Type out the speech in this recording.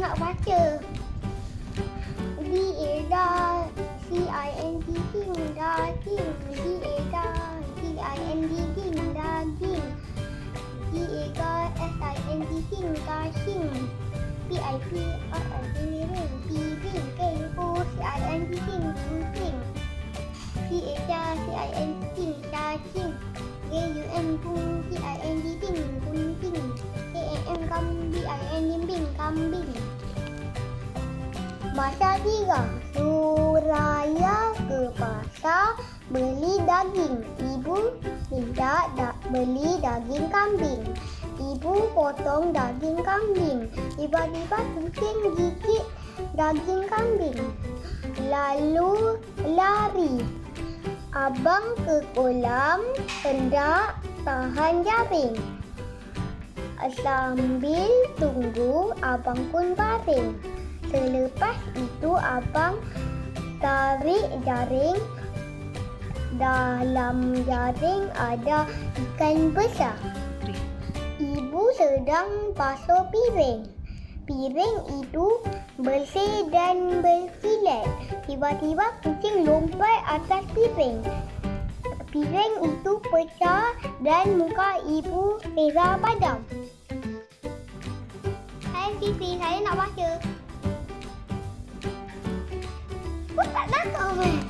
ngọ quá trừ đi ý đo C I N G king đo king D E đo G I N G king đo king D E đo S I N G king đo king B I P O R G ring B ring K U C I N G king king king C E đo C I N G king đo king G U M cung C I N G king cung king E M công B I N G bình công bình Masa tiga, Suraya ke pasar beli daging. Ibu minta da- beli daging kambing. Ibu potong daging kambing. Tiba-tiba kucing gigit daging kambing. Lalu lari. Abang ke kolam hendak tahan jaring. Sambil tunggu abang pun baring. Selepas itu abang tarik jaring. Dalam jaring ada ikan besar. Ibu sedang basuh piring. Piring itu bersih dan bersilat. Tiba-tiba kucing lompat atas piring. Piring itu pecah dan muka ibu Reza padam. Hai Fifi, saya nak baca. 我长得高